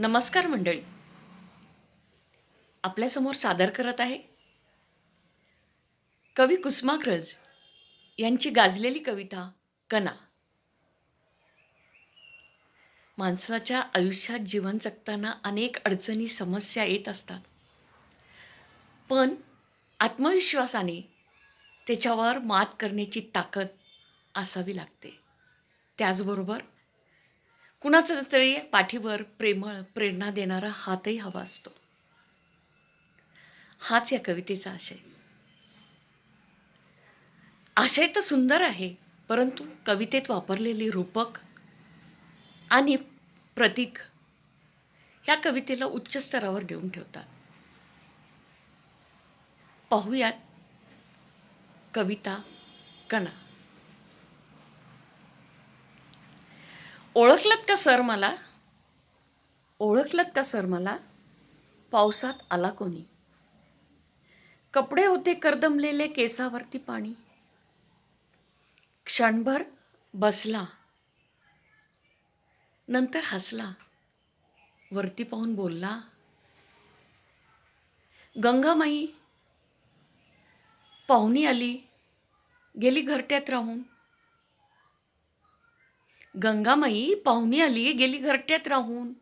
नमस्कार मंडळी. आपल्यासमोर सादर करत आहे कवी कुसुमाग्रज यांची गाजलेली कविता कना माणसाच्या आयुष्यात जीवन जगताना अनेक अडचणी समस्या येत असतात. पण आत्मविश्वासाने त्याच्यावर मात करण्याची ताकद असावी लागते. त्याचबरोबर कुणाचं तरी पाठीवर प्रेमळ प्रेरणा देणारा हातही हवा असतो. हाच या कवितेचा आशय. आशय तर सुंदर आहे परंतु कवितेत वापरलेली रूपक आणि प्रतीक ह्या कवितेला उच्च स्तरावर नेऊन ठेवतात. पाहूयात कविता कणा. ओळखलत का सर मला? ओळखलत का सर मला? पावसात आला कोणी? कपडे होते करदमलेले केसावरती पाणी. क्षणभर बसला. नंतर हसला. वरती पाहून बोलला गंगामाई पाहुणी आली. गेली घरट्यात राहून. गंगामाई पाहुणी आली गेली घरट्यात राहून.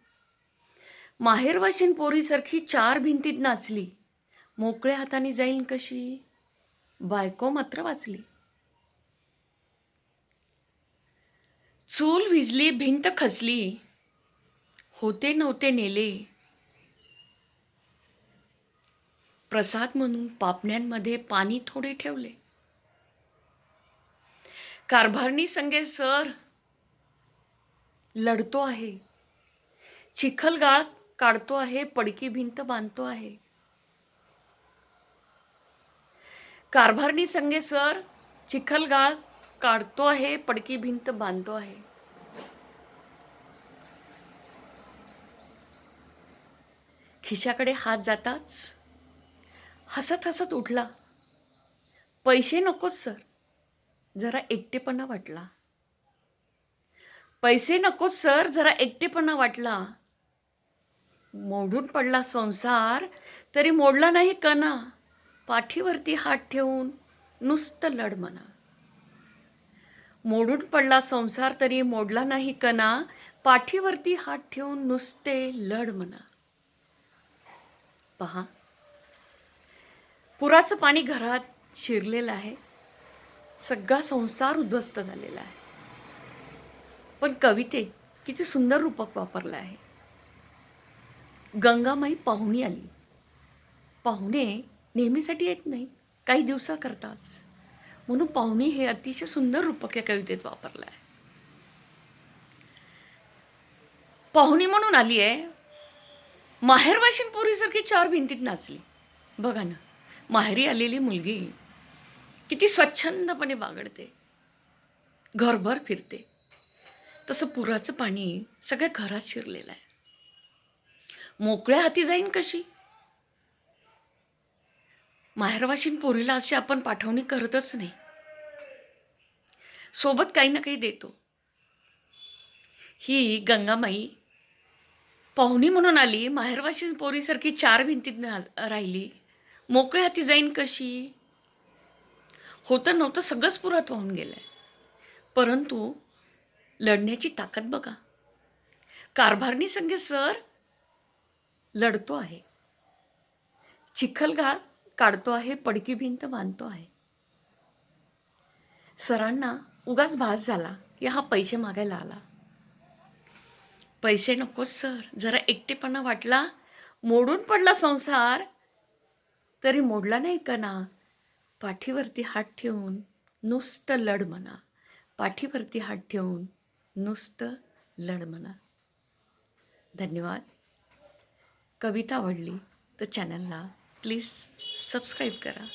माहेरवाशीन पोरीसारखी चार भिंतीत नाचली. मोकळ्या हाताने जाईल कशी? बायको मात्र वाचली. चूल विजली भिंत खचली. होते नव्हते नेले. प्रसाद म्हणून पापण्यांमध्ये पाणी थोडे ठेवले. कारभारणी संगे सर लढतो आहे. चिखलगाळ काढतो आहे पडकी भिंत बांधतो आहे. कारभारणी संगे सर चिखलगाळ काढतो आहे पडकी भिंत बांधतो आहे. खिशाकडे हात जाताच हसत हसत उठला. पैसे नकोच सर. जरा एकटेपणा वाटला. पैसे नको सर. जरा एकटेपणा वाटला. मोडून पडला संसार. तरी मोडला नाही कणा. पाठीवरती हात ठेवून नुसतं लढ म्हणा. मोडून पडला संसार तरी मोडला नाही कणा. पाठीवरती हात ठेवून नुसते लढ म्हणा. पहा. पुराचं पाणी घरात शिरलेलं आहे. सगळा संसार उद्ध्वस्त झालेला आहे. पण कविते किती सुंदर रूपक वापरलं आहे. गंगामाई पाहुणी आली. पाहुणे नेहमीसाठी येत नाही काही दिवसाकरताच म्हणून पाहुणी हे अतिशय सुंदर रूपक या कवितेत वापरलं आहे. पाहुणी म्हणून आली आहे. माहेरवाशीन पोरीसारखी चार भिंतीत नाचली. बघा ना माहेरी आलेली मुलगी किती स्वच्छंदपणे बागडते घरभर फिरते. तसं पुराचं पाणी सगळ्या घरात शिरलेलं आहे. मोकळ्या हाती जाईन कशी? माहेरवाशीन पोरीला अशी आपण पाठवणी करतच नाही. सोबत काही ना काही देतो. ही गंगामाई पाहुणी म्हणून आली माहेरवाशीन पोरीसारखी चार भिंतीत राहिली. मोकळ्या हाती जाईन कशी? होतं नव्हतं सगळंच पुरात वाहून गेलं आहे परंतु लढण्याची ताकद बघा. कारभारणी संगे सर लढतो आहे. चिखलगाळ काढतो आहे पडकी भिंत बांधतो आहे. सरांना उगाच भास झाला की हा पैसे मागायला आला. पैसे नकोच सर जरा एकटेपणा वाटला. मोडून पडला संसार. तरी मोडला नाही कना पाठीवरती हात ठेवून नुसतं लढ म्हणा. पाठीवरती हात ठेवून नुसतं लढ म्हणा धन्यवाद. कविता आवडली तर चॅनलला प्लीज सबस्क्राईब करा.